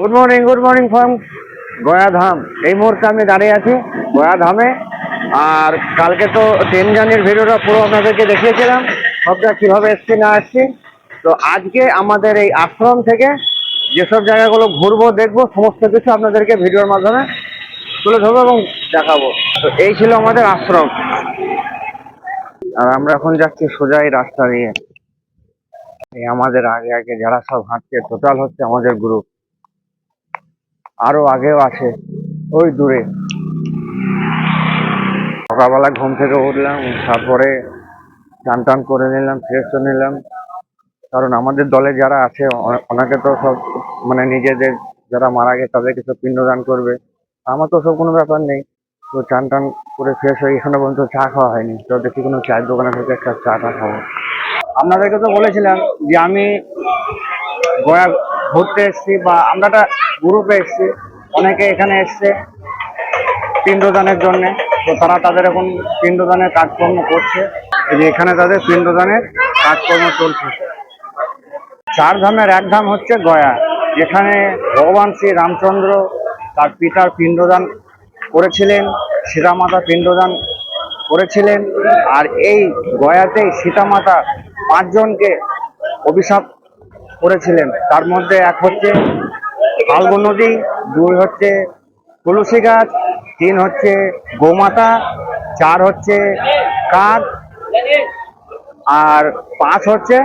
Good morning good morning from Gaya Dham. এই মুহূর্তে আমি দাঁড়িয়ে আছি গয়া ধামে। আর কালকে তো ট্রেন জার্নির ভিডিওটা পুরো আপনাদেরকে দেখিয়েছিলাম। সবটা কীভাবে এসছি, না এসছি। তো আজকে আমাদের এই আশ্রম থেকে যেসব জায়গাগুলো ঘুরবো, দেখব, সমস্ত কিছু আপনাদেরকে ভিডিওর মাধ্যমে তুলে ধরবো এবং দেখাবো। তো এই ছিল আমাদের আশ্রম। আর আমরা এখন যাচ্ছি সোজা এই রাস্তা দিয়ে। এই আমাদের আগে আগে যারা সব হাঁটছে টোটাল হচ্ছে আমাদের গ্রুপ আরও আগেও আছে, ওই দূরে। সকালবেলা ঘুম থেকে উঠলাম তারপরে চান টান করে নিলাম ফ্রেশ নিলাম। কারণ আমাদের দলে যারা আছে ওনাকে তো সব মানে নিজেদের যারা মারা গেছে, তাদেরকে সব পিণ্ডদান করবে। আমার তো সব কোনো ব্যাপার নেই। তো চান টান করে ফ্রেশ হয়ে এখানে পর্যন্ত চা খাওয়া হয়নি। তো দেখি কোনো চায়ের দোকানে থেকে একটা চা টা খাব। আপনাদেরকে তো বলেছিলাম যে আমি গয়া ঘুরতে এসছি বা আমরা একটা গ্রুপে এসেছি। অনেকে এখানে এসছে পিণ্ডদানের জন্য। তো তারা তাদের এখন পিণ্ডদানের কাজকর্ম করছে। যে এখানে তাদের পিণ্ডদানের কাজকর্ম চলছে। চার ধামের এক ধাম হচ্ছে গয়া। যেখানে ভগবান শ্রী রামচন্দ্র তার পিতার পিণ্ডদান করেছিলেন, সীতামাতা পিণ্ডদান করেছিলেন। আর এই গয়াতেই সীতামাতা পাঁচজনকে অভিশাপ করেছিলেন। তার মধ্যে এক হচ্ছে ফাল্গু নদী, দুই হচ্ছে তুলসী গাছ, তিন হচ্ছে গোমাতা, চার হচ্ছে কাক, আর পাঁচ হচ্ছে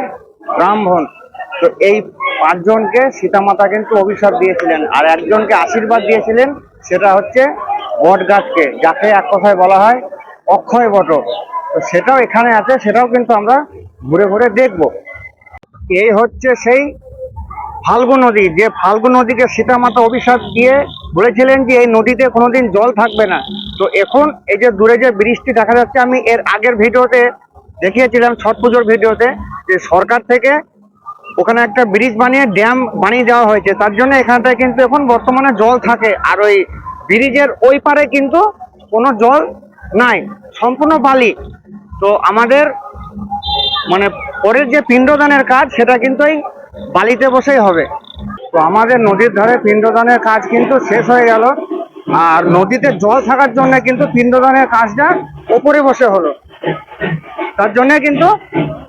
ব্রাহ্মণ। তো এই পাঁচজনকে সীতামাতা কিন্তু অভিশাপ দিয়েছিলেন, আর একজনকে আশীর্বাদ দিয়েছিলেন, সেটা হচ্ছে বট গাছকে যাকে এক কথায় বলা হয় অক্ষয় বট। তো সেটাও এখানে আছে, সেটাও কিন্তু আমরা ঘুরে ঘুরে দেখব। এই হচ্ছে সেই ফাল্গু নদী, যে ফাল্গু নদীকে সীতামাতা অভিশাপ দিয়ে বলেছিলেন যে এই নদীতে কোনোদিন জল থাকবে না। তো এখন এই যে দূরে যে বৃষ্টি দেখা যাচ্ছে, আমি এর আগের ভিডিওতে দেখিয়েছিলাম, ছট পুজোর ভিডিওতে, যে সরকার থেকে ওখানে একটা ব্রিজ বানিয়ে ড্যাম বানিয়ে দেওয়া হয়েছে। তার জন্য এখানটায় কিন্তু এখন বর্তমানে জল থাকে। আর ওই ব্রিজের ওই পারে কিন্তু কোনো জল নাই, সম্পূর্ণ বালি। তো আমাদের মানে পরের যে পিণ্ডদানের কাজ, সেটা কিন্তু এই বালিতে বসেই হবে। তো আমাদের নদীর ধারে পিণ্ডদানের কাজ কিন্তু শেষ হয়ে গেল। আর নদীতে জল থাকার জন্য কিন্তু পিণ্ডদানের কাজটা ওপরে বসে হলো। তার জন্য কিন্তু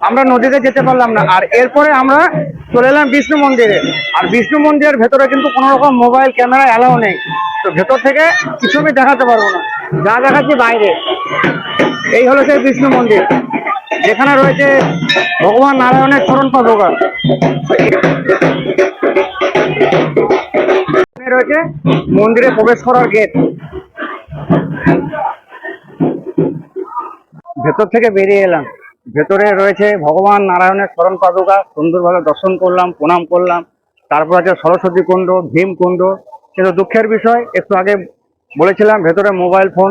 আমরা নদীতে যেতে পারলাম না। আর এরপরে আমরা চলে এলাম বিষ্ণু মন্দিরে। আর বিষ্ণু মন্দিরের ভেতরে কিন্তু কোনো রকম মোবাইল ক্যামেরা অ্যালাও নেই। তো ভেতর থেকে কিছু আমি দেখাতে পারব না। যা দেখাচ্ছি বাইরে। এই হলো সেই বিষ্ণু মন্দির। যেখানে রয়েছে ভগবান নারায়ণের চরণ পাদকা রয়েছে মন্দিরে প্রবেশ করার গেট। ভেতর থেকে বেরিয়ে এলাম। ভেতরে রয়েছে ভগবান নারায়ণের স্মরণ পাদুকা সুন্দরভাবে দর্শন করলাম, প্রণাম করলাম। তারপর আছে সরস্বতী কুণ্ড, ভীম কুণ্ড। কিন্তু দুঃখের বিষয়। একটু আগে বলেছিলাম, ভেতরে মোবাইল ফোন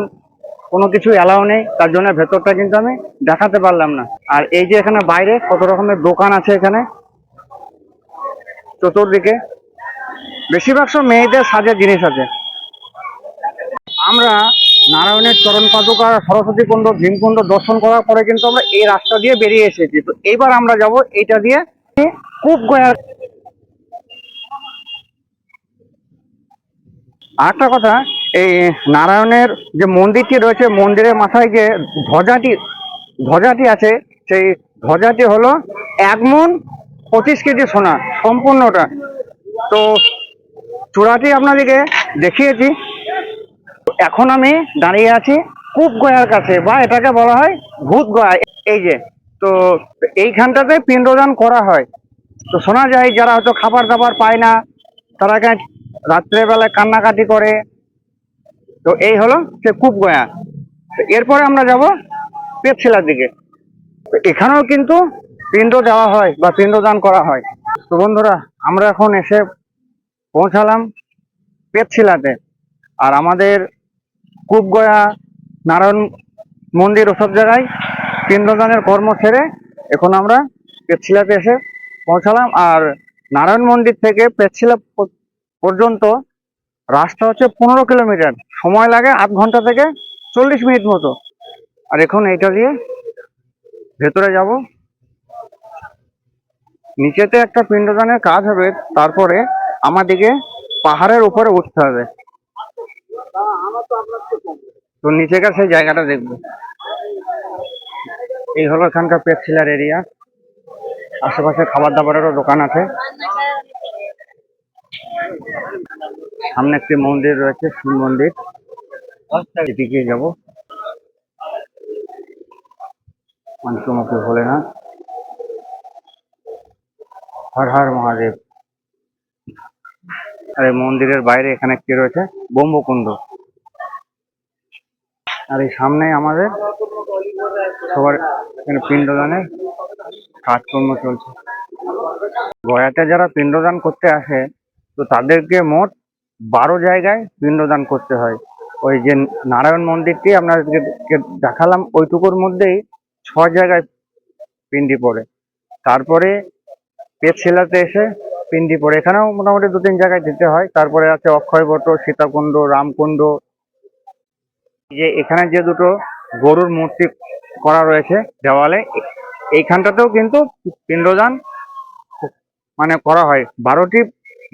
কোনো কিছু অ্যালাউ নেই, তার জন্য ভেতরটা কিন্তু আমি দেখাতে পারলাম না। আর এই যে এখানে বাইরে কত রকমের দোকান আছে এখানে? চতুর্দিকে। বেশিরভাগ সব মেয়েদের সাজের জিনিস আছে। আমরা নারায়ণের চরণ পাদুকা, সরস্বতী কুণ্ড ভীমকুণ্ড দর্শন করার পরে কিন্তু আমরা এই রাস্তা দিয়ে বেরিয়ে এসেছি। তো এইবার আমরা যাব এইটা দিয়ে খুব গয়ার আরেকটা কথা এই নারায়ণের যে মন্দিরটি রয়েছে, মন্দিরের মাথায় যে ধ্বজাটি ধ্বজাটি আছে, সেই ধ্বজাটি হলো এক মন পঁচিশ কেজি সোনা, সম্পূর্ণটা। তো চূড়াটি আপনাদেরকে দেখিয়েছি। এখন আমি দাঁড়িয়ে আছি কূপ গয়ার কাছে, বা এটাকে বলা হয় ভূত গয়া। এই যে, তো এইখানটাতে পিণ্ডদান করা হয়। তো শোনা যায়, যারা হয়তো খাবার দাবার পায় না, তারা রাত্রেবেলায় কান্নাকাটি করে তো এই হলো সে কূপ গয়া। তো এরপরে আমরা যাব পেটশিলার দিকে। এখানেও কিন্তু পিণ্ড দেওয়া হয় বা পিণ্ডদান করা হয়। তো বন্ধুরা, আমরা এখন এসে পৌঁছালাম পেটশিলাতে আর আমাদের কূপগয়া নারায়ণ মন্দির ওসব জায়গায় পিণ্ডদানের কর্ম সেরে এখন আমরা পেটশিলাতে এসে পৌঁছালাম। আর নারায়ণ মন্দির থেকে পেটশিলা পর্যন্ত রাস্তা হচ্ছে পনেরো কিলোমিটার। সময় লাগে আধ ঘণ্টা থেকে চল্লিশ মিনিট মতো। আর এখন এইটা দিয়ে ভেতরে যাব। নিচেতে একটা পিণ্ডদানের কাজ হবে, তারপরে আমাদেরকে পাহাড়ের উপরে উঠতে হবে। তো নিচেকার সেই জায়গাটা দেখব। এই হলো এখানকার পেপসিলার এরিয়া আশেপাশে খাবার দাবারেরও দোকান আছে। সামনে একটি মন্দির রয়েছে, শিব মন্দির। এদিকে যাব। পঞ্চমুখী ভোলেনাথ। হর হর মহাদেব। আর এই মন্দিরের বাইরে এখানে কি রয়েছে, ব্রহ্মকুণ্ড। আর এই সামনে আমাদের সবার এখানে পিণ্ডদানের কাজকর্ম চলছে। গয়াতে যারা পিণ্ডদান করতে আসে, তো তাদেরকে মোট বারো জায়গায় পিণ্ডদান করতে হয়। ওই যে নারায়ণ মন্দিরটি আপনাদেরকে দেখালাম, ওইটুকুর মধ্যেই ছ জায়গায় পিন্ডি পড়ে। তারপরে পেটশিলাতে এসে পিন্ডি পড়ে। এখানেও মোটামুটি দু তিন জায়গায় যেতে হয়। তারপরে আছে অক্ষয়বট সীতাকুণ্ড, রামকুণ্ড। যে এখানে যে দুটো গরুর মূর্তি করা রয়েছে দেওয়ালে, এইখানটাতেও কিন্তু পিণ্ডদান মানে করা হয়। বারোটি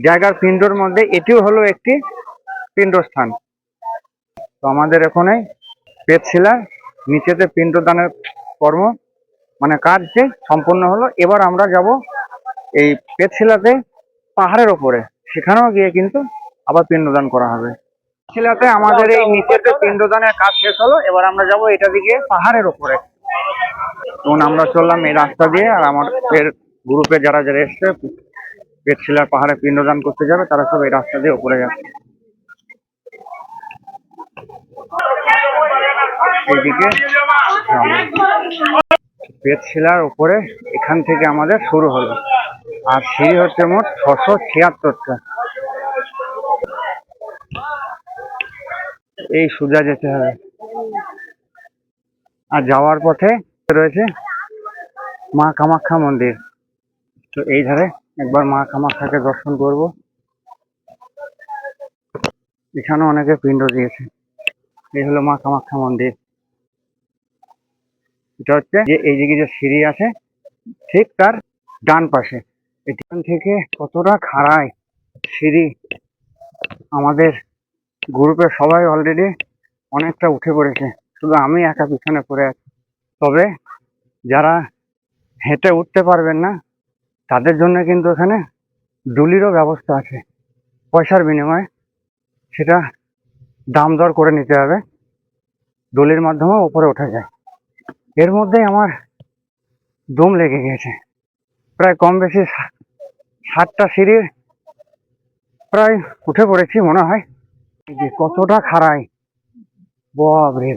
জায়গার পিণ্ডর মধ্যে এটিও হলো একটি পিণ্ডস্থান। তো আমাদের এখানে পেটশিলা নিচেতে পিণ্ডদানের কর্ম মানে কাজটি সম্পূর্ণ হলো, এবার আমরা যাব এই পেটশিলাতে পাহাড়ের ওপরে। সেখানেও গিয়ে কিন্তু আবার পিণ্ডদান করা হবে। শিলাতে আমাদের এই নিচেতে পিণ্ডদানের কাজ শেষ হলো, এবার আমরা যাব এটা দিকে পাহাড়ের ওপরে। তখন আমরা চললাম এই রাস্তা দিয়ে, আর আমাদের গ্রুপে যারা যারা এসছে পেটশিলার পাহাড়ে পিণ্ডদান করতে যাবে, তারা সব এই রাস্তা দিয়ে উপরে যাচ্ছে এইদিকে পেটশিলার উপরে এখান থেকে আমাদের শুরু হলো। আর সিঁড়ি হচ্ছে মোট ছশো ছিয়াত্তরটা। এই সোজা যেতে হবে। আর যাওয়ার পথে রয়েছে মা কামাখ্যা মন্দির। তো এই ধারে একবার মা কামাখ্যাকে দর্শন করব। এখানে অনেকে পিণ্ড দিয়েছে। এই হলো মা কামাখ্যা মন্দির। এটা হচ্ছে যে এই দিকে যে সিঁড়ি আছে, ঠিক তার ডান পাশে। এখান থেকে কতটা খাড়ায় সিঁড়ি আমাদের গ্রুপের সবাই অলরেডি অনেকটা উঠে পড়েছে। শুধু আমি একা পিছনে পড়ে আছি। তবে যারা হেঁটে উঠতে পারবেন না তাদের জন্য কিন্তু এখানে ডুলিরও ব্যবস্থা আছে। পয়সার বিনিময়ে সেটা দাম দর করে নিতে হবে। ডলির মাধ্যমে উপরে ওঠা যায়। এর মধ্যে আমার দম লেগে গেছে প্রায় কম বেশি সাতটা সিঁড়ির প্রায় উঠে পড়েছি মনে হয়। যে কতটা খাড়াই। বাপ রে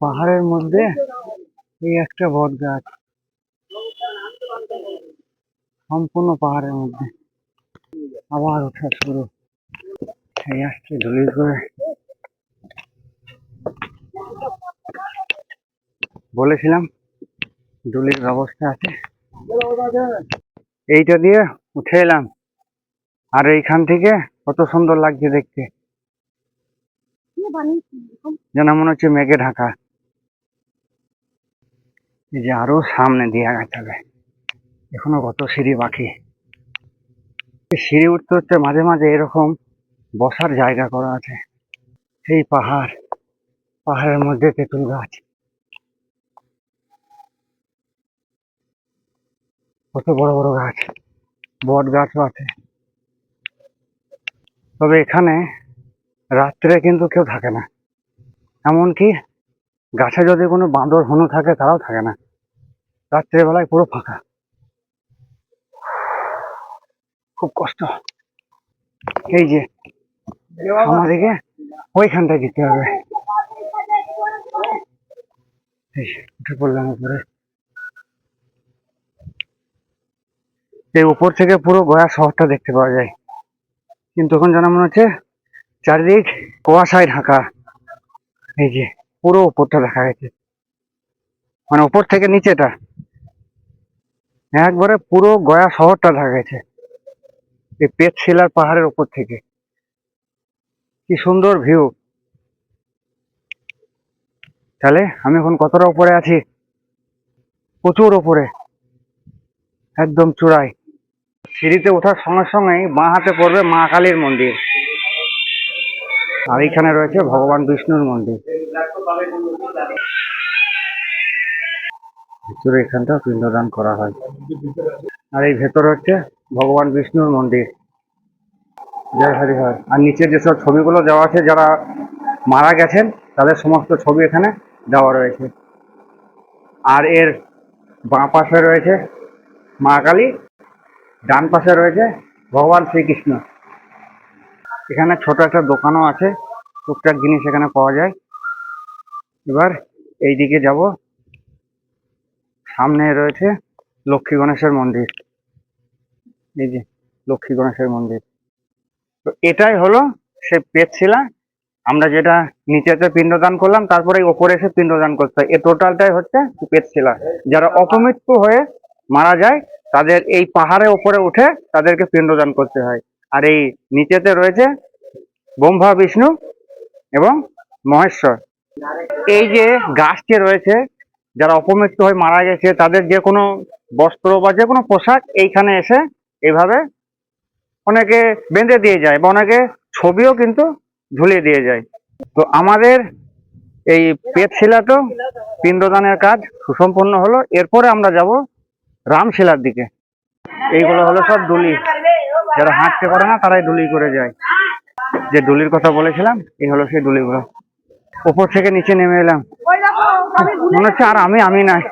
পাহাড়ের মধ্যে এই একটা বট গাছ সম্পূর্ণ পাহাড়ের মধ্যে। আবার ওঠা শুরু। এই আসছে ঢুলি করে বলেছিলাম ডুলির ব্যবস্থা আছে। এইটা দিয়ে উঠে এলাম। আর এইখান থেকে কত সুন্দর লাগছে দেখতে। যেন মনে হচ্ছে মেঘে ঢাকা। এই যে আরও সামনে দিয়ে হবে। এখনও কত সিঁড়ি বাকি? সিঁড়ি উঠতে উঠতে মাঝে মাঝে এরকম বসার জায়গা করা আছে। সেই পাহাড়, পাহাড়ের মধ্যে তেঁতুল গাছ। কত বড় বড় গাছ, বট গাছও আছে। তবে এখানে রাত্রে কিন্তু কেউ থাকে না। এমনকি গাছে যদি কোনো বাঁদর হনু থাকে, তারাও থাকে না। রাত্রেবেলায় পুরো ফাঁকা। খুব কষ্ট। এই যে, আমাদেরকে ওইখানটায় যেতে হবে। এই উপরে। এই উপর থেকে পুরো গয়া শহরটা দেখতে পাওয়া যায়। কিন্তু এখন যেন মনে হচ্ছে চারিদিক কুয়াশায় ঢাকা। এই যে, পুরো উপরটা দেখা গেছে। মানে উপর থেকে নিচেটা। একবারে পুরো গয়া শহরটা দেখা গেছে। এই পেটশিলার পাহাড়ের উপর থেকে। কি সুন্দর ভিউ তাহলে আমি এখন কতটা উপরে আছি? প্রচুর উপরে। একদম চূড়ায়। সিঁড়িতে ওঠার সঙ্গে সঙ্গেই বাঁ হাতে পড়বে মা কালীর মন্দির। আর এখানে রয়েছে ভগবান বিষ্ণুর মন্দির। ভিতরে এখানটা পিণ্ডদান করা হয়। আর এই ভেতর হচ্ছে ভগবান বিষ্ণুর মন্দির। জয় হরি হর আর নিচে যেসব ছবিগুলো দেওয়া আছে, যারা মারা গেছেন, তাদের সমস্ত ছবি এখানে দেওয়া রয়েছে। আর এর বাঁ পাশে রয়েছে মা কালী, ডান পাশে রয়েছে ভগবান শ্রীকৃষ্ণ। এখানে ছোট একটা দোকানও আছে, টুকটাক জিনিস এখানে পাওয়া যায়। এবার এই দিকে যাব। সামনে রয়েছে লক্ষ্মী গণেশের মন্দির। এই যে লক্ষ্মী গণেশের মন্দির। তো এটাই হলো সে পেটশিলা আমরা যেটা নিচেতে পিণ্ডদান করলাম, তারপরে ওপরে এসে পিণ্ডদান করতে হয়। এ টোটালটাই হচ্ছে পেটশিলা যারা অপমৃত্যু হয়ে মারা যায়, তাদের এই পাহাড়ে ওপরে উঠে তাদেরকে পিণ্ডদান করতে হয়। আর এই নিচেতে রয়েছে ব্রহ্মা, বিষ্ণু এবং মহেশ্বর। এই যে গাছটি রয়েছে, যারা অপমৃত্যু হয়ে মারা গেছে, তাদের যে কোনো বস্ত্র বা যে কোনো পোশাক এইখানে এসে এইভাবে অনেকে বেঁধে দিয়ে যায় বা অনেকে ছবিও কিন্তু ঝুলিয়ে দিয়ে যায়। তো আমাদের এই পেট তো পিণ্ডদানের কাজ সুসম্পন্ন হলো। এরপরে আমরা যাব রামশিলার দিকে। এইগুলো হলো সব ডুলি। যারা হাঁটতে পারে না, তারাই ডুলি করে যায়। যে ডুলির কথা বলেছিলাম, এই হলো সেই ডুলিগুলো। উপর থেকে নিচে নেমে এলাম। মনে হচ্ছে আর আমি আমি নাই।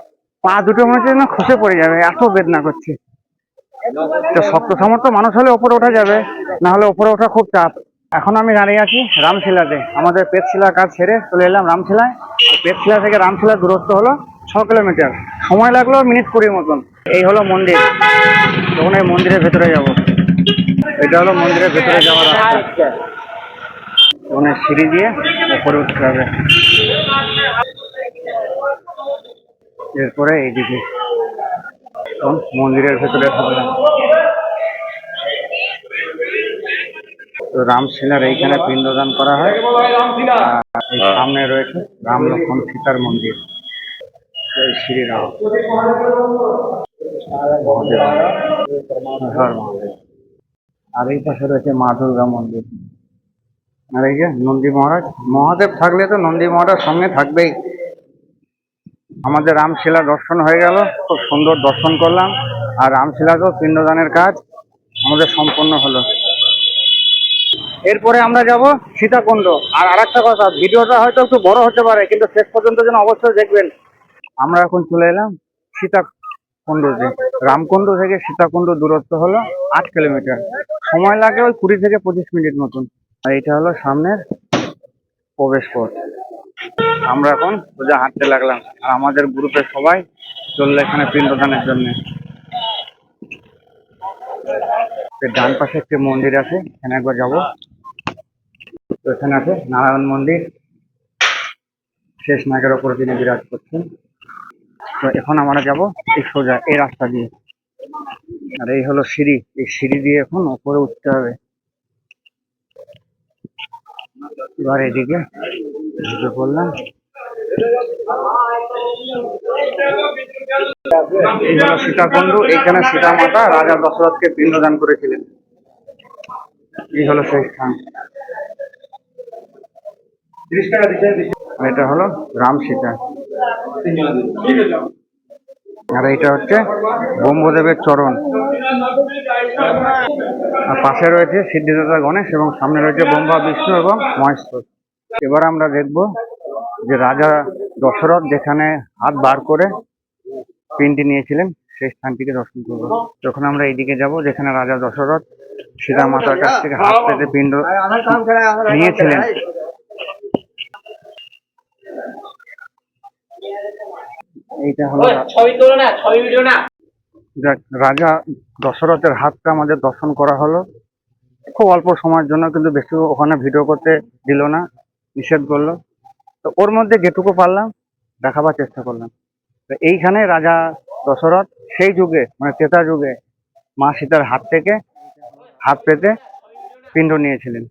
পা দুটো মনে হচ্ছে না খসে পড়ে যাবে, এত বেদনা করছে। তো শক্ত সামর্থ্য মানুষ হলে ওপরে ওঠা যাবে, না হলে ওপরে ওঠা খুব চাপ। এখন আমি দাঁড়িয়ে আছি রামশিলাতে। আমাদের পেটশিলার কাজ ছেড়ে চলে এলাম রামশিলায়। পেটশিলা থেকে রামশিলার দূরত্ব হলো ছ কিলোমিটার। সময় লাগল মিনিট কুড়ির মতন। এই হলো মন্দির। তখন এই মন্দিরের ভেতরে যাব। এটা হলো মন্দিরের ভেতরে যাওয়ার রাস্তা। ওখানে সিঁড়ি দিয়ে উপরে উঠতে হবে। এরপরে এইদিকে। মন্দিরের ভেতরে রামশিলার এইখানে পিণ্ডদান করা হয়। এই সামনে রয়েছে রাম লক্ষ্মণ সীতার মন্দির। শ্রীরাম। আর এই পাশে রয়েছে মা দুর্গা মন্দির। আর এই যে নন্দী মহারাজ মহাদেব থাকলে তো নন্দী মহারাজ সঙ্গে থাকবেই। আমাদের রামশিলা দর্শন হয়ে গেল। খুব সুন্দর দর্শন করলাম। আর রামশিলাতেও পিণ্ডদানের কাজ আমাদের সম্পন্ন হলো। এরপরে আমরা যাব সীতাকুণ্ড। আর আর একটা কথা, ভিডিওটা হয়তো একটু বড় হতে পারে, কিন্তু শেষ পর্যন্ত যেন অবশ্যই দেখবেন। আমরা এখন চলে এলাম সীতাকুণ্ডতে রামকুণ্ড থেকে সীতাকুণ্ড দূরত্ব হলো আট কিলোমিটার। সময় লাগে ওই কুড়ি থেকে পঁচিশ মিনিট মতন। আর এটা হলো সামনের প্রবেশ পথ। আমরা এখন সোজা হাঁটতে লাগলাম। আর আমাদের গ্রুপের সবাই চলল এখানে পিণ্ডদানের জন্য। ডান পাশে একটি মন্দির আছে, এখানে একবার যাব। তো এখানে আছে নারায়ণ মন্দির। শেষ নাগের ওপরে তিনি বিরাজ করছেন। তো এখন আমরা যাব এই সোজা, এই রাস্তা দিয়ে। আর এই হলো সিঁড়ি, এই সিঁড়ি দিয়ে এখন ওপরে উঠতে হবে। এবার এদিকে ঢুকে পড়লাম এই সীতাকুণ্ড, এইখানে সীতা মাতা রাজা দশরথকে পিণ্ডদান করেছিলেন। এই হলো সেই স্থান। এটা হলো রাম সীতা। আর এটা হচ্ছে ব্রহ্মদেবের চরণ। আর পাশে রয়েছে সিদ্ধিদাতা গণেশ এবং সামনে রয়েছে ব্রহ্মা, বিষ্ণু এবং মহেশ্বর। এবার আমরা দেখব যে রাজা দশরথ যেখানে হাত বার করে পিনটি নিয়েছিলেন সেই স্থানটিকে দর্শন করব। যখন আমরা এইদিকে যাব যেখানে রাজা দশরথ সীতা মাতার কাছ থেকে হাত পেতে পিণ্ড নিয়েছিলেন। এইটা হলো যাক, রাজা দশরথের হাতটা আমাদের দর্শন করা হলো। খুব অল্প সময়ের জন্য কিন্তু বেশি ওখানে ভিডিও করতে দিল না। নিষেধ করল তো ওর মধ্যে যেটুকু পারলাম, দেখাবার চেষ্টা করলাম। তো এইখানে রাজা দশরথ সেই যুগে মানে ত্রেতা যুগে, মা সীতার হাত থেকে হাত পেতে পিণ্ড নিয়েছিলেন।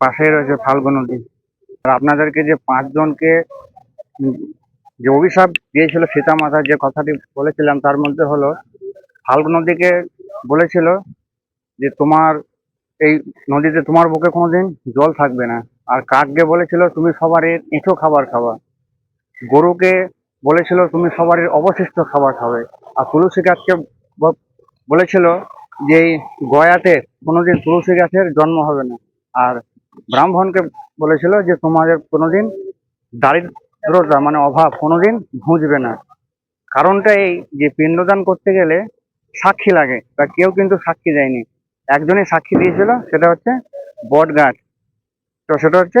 পাশেই রয়েছে ফাল্গু নদী। আর আপনাদেরকে যে পাঁচজনকে যে অভিশাপ দিয়েছিল সীতা মাতা, যে কথাটি বলেছিলাম, তার মধ্যে হলো ফাল্গু নদীকে বলেছিল যে তোমার এই নদীতে তোমার বুকে কোনোদিন জল থাকবে না। আর কাককে বলেছিল, তুমি সবারই এঁঠো খাবার খাবা। গরুকে বলেছিল, তুমি সবারই অবশিষ্ট খাবার খাবে। আর তুলসী গাছকে বলেছিল যে, এই গয়াতে কোনোদিন তুলসী গাছের জন্ম হবে না। আর ব্রাহ্মণকে বলেছিল যে, তোমাদের কোনোদিন দারিদ্রতা মানে অভাব কোনোদিন ঘুঁজবে না। কারণটা এই যে, পিণ্ডদান করতে গেলে সাক্ষী লাগে তা কেউ কিন্তু সাক্ষী দেয়নি। একজনই সাক্ষী দিয়েছিল, সেটা হচ্ছে বট গাছ। তো সেটা হচ্ছে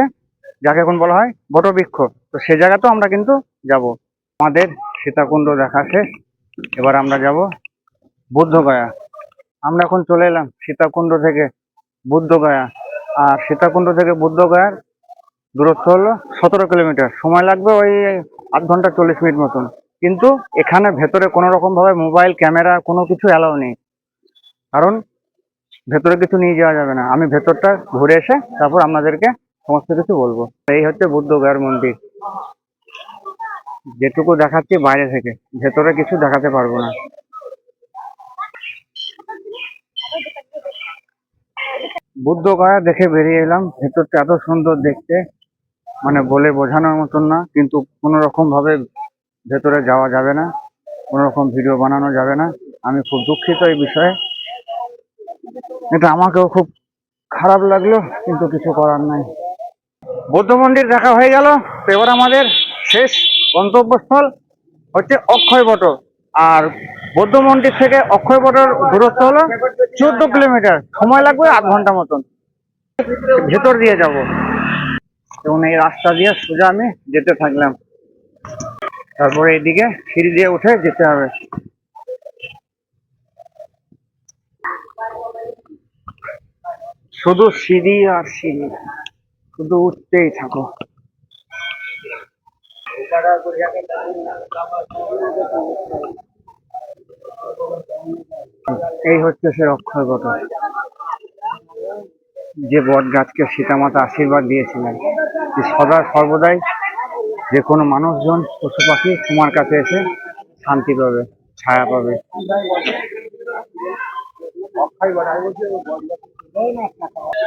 যাকে এখন বলা হয় বটবৃক্ষ। তো সে জায়গাতেও আমরা কিন্তু যাব। আমাদের সীতাকুণ্ড দেখা শেষ এবার আমরা যাব বুদ্ধগয়া। আমরা এখন চলে এলাম সীতাকুণ্ড থেকে বুদ্ধগয়া। আর সীতাকুণ্ড থেকে বুদ্ধগয়ার দূরত্ব হলো সতেরো কিলোমিটার। সময় লাগবে ওই আধ ঘণ্টা চল্লিশ মিনিট মতন। কিন্তু এখানে ভেতরে কোনো রকম ভাবে মোবাইল, ক্যামেরা কোনো কিছু অ্যালাউ নেই। কারণ ভেতরে কিছু নিয়ে যাওয়া যাবে না। আমি ভেতরটা ঘুরে এসে তারপর আপনাদেরকে সমস্ত কিছু বলব। এই হচ্ছে বুদ্ধগয়ার মন্দির। যেটুকু দেখাচ্ছি বাইরে থেকে, ভেতরে কিছু দেখাতে পারব না। বুদ্ধগয়া দেখে বেরিয়ে এলাম। ভেতরটা এত সুন্দর দেখতে। মানে বলে বোঝানোর মতন না, কিন্তু কোনো রকম ভাবে ভেতরে যাওয়া যাবে না কোনো রকম ভিডিও বানানো যাবে না। আমি খুব দুঃখিত এই বিষয়ে। এটা আমাকেও খুব খারাপ লাগল, কিন্তু কিছু করার নাই। বৌদ্ধ মন্দির দেখা হয়ে গেল। এবার আমাদের শেষ গন্তব্যস্থল হচ্ছে অক্ষয় বট আর বৌদ্ধ মন্দির থেকে অক্ষয় বটর দূরত্ব হলো চোদ্দ কিলোমিটার। সময় লাগবে আধ ঘণ্টা মতন। ভেতর দিয়ে যাব। এবং এই রাস্তা দিয়ে সোজা আমি যেতে থাকলাম। তারপরে এদিকে সিঁড়ি দিয়ে উঠে যেতে হবে। শুধু সিঁড়ি আর সিঁড়ি, শুধু উঠতেই থাকো। এই হচ্ছে সে অক্ষয় বট যে বট গাছকে সীতামাতা আশীর্বাদ দিয়েছিলেন, যে সদা সর্বদাই যে কোনো মানুষজন পশু পাখি তোমার কাছে এসে শান্তি পাবে, ছায়া পাবে।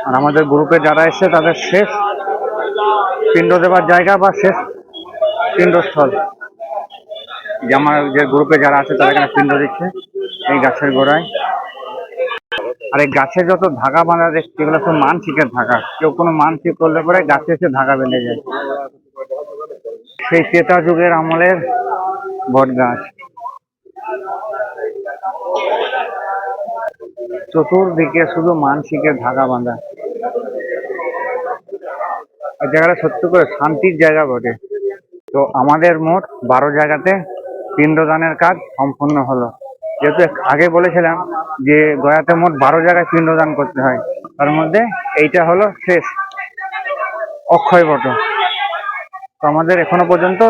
আর আমাদের গ্রুপে যারা এসে তাদের শেষ পিণ্ড দেবার জায়গা বা শেষ পিণ্ডস্থল। যে আমার যে গ্রুপে যারা আছে, তারা এখানে পিণ্ড দিচ্ছে এই গাছের গোড়ায়। আর এই গাছে যত ধাগা বাঁধা দেখছি, এগুলো সব মানসিকের ধাগা। কেউ কোনো মানসিক করলে পরে গাছে এসে ধাগা বেঁধে যায়। সেই ক্রেতা যুগের আমলের বট গাছ চতুর্দিকে শুধু মানসিকের ধাগা বাঁধা। এই জায়গাটা সত্যি করে শান্তির জায়গা বটে। তো আমাদের মোট বারো জায়গাতে পিণ্ডদানের কাজ সম্পূর্ণ হলো। যেহেতু আগে বলেছিলাম যে গয়াতে মোট বারো জায়গায় পিণ্ডদান করতে হয়, তার মধ্যে এইটা হলো শেষ, অক্ষয় বট তো আমাদের এখনও পর্যন্ত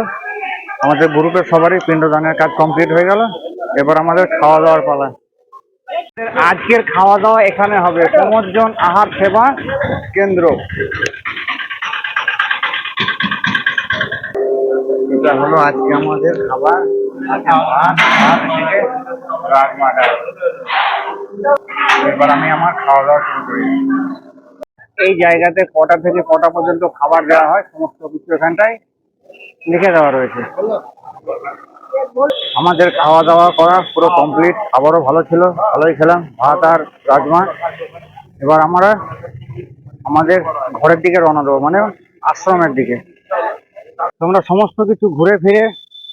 আমাদের গ্রুপের সবারই পিণ্ডদানের কাজ কমপ্লিট হয়ে গেল। এবার আমাদের খাওয়া দাওয়ার পালা। আজকের খাওয়া দাওয়া এখানে হবে। সমর্জন আহার সেবা কেন্দ্র। এটা হলো আজকে আমাদের খাবার। এবার আমি আমার খাওয়া দাওয়া এই জায়গাতে কটা থেকে কটা পর্যন্ত খাবার দেওয়া হয়, সমস্ত কিছু এখানটায় লিখে দেওয়া রয়েছে। আমাদের খাওয়া দাওয়া করা পুরো কমপ্লিট খাবারও ভালো ছিল, ভালোই খেলাম। ভাত আর রাজমা। এবার আমরা আমাদের ঘরের দিকে রওনা দেবো মানে আশ্রমের দিকে। তোমরা সমস্ত কিছু ঘুরে ফিরে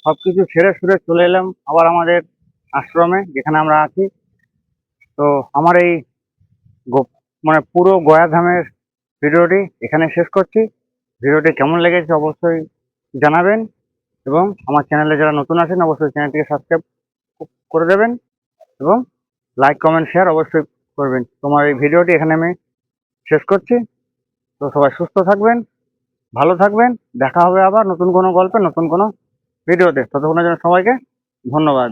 সব কিছু ছেড়ে সুরে চলে এলাম আবার আমাদের আশ্রমে, যেখানে আমরা আছি। তো আমার এই মানে পুরো গয়া ধামের ভিডিওটি এখানে শেষ করছি। ভিডিওটি কেমন লেগেছে অবশ্যই জানাবেন। এবং আমার চ্যানেলে যারা নতুন আছেন, অবশ্যই চ্যানেলটিকে সাবস্ক্রাইব করে দেবেন এবং লাইক কমেন্ট শেয়ার অবশ্যই করবেন। তোমার এই ভিডিওটি এখানে আমি শেষ করছি। তো সবাই সুস্থ থাকবেন, ভালো থাকবেন। দেখা হবে আবার নতুন কোনো গল্পে, নতুন কোনো ভিডিওতে ততক্ষণের জন্য সবাইকে ধন্যবাদ।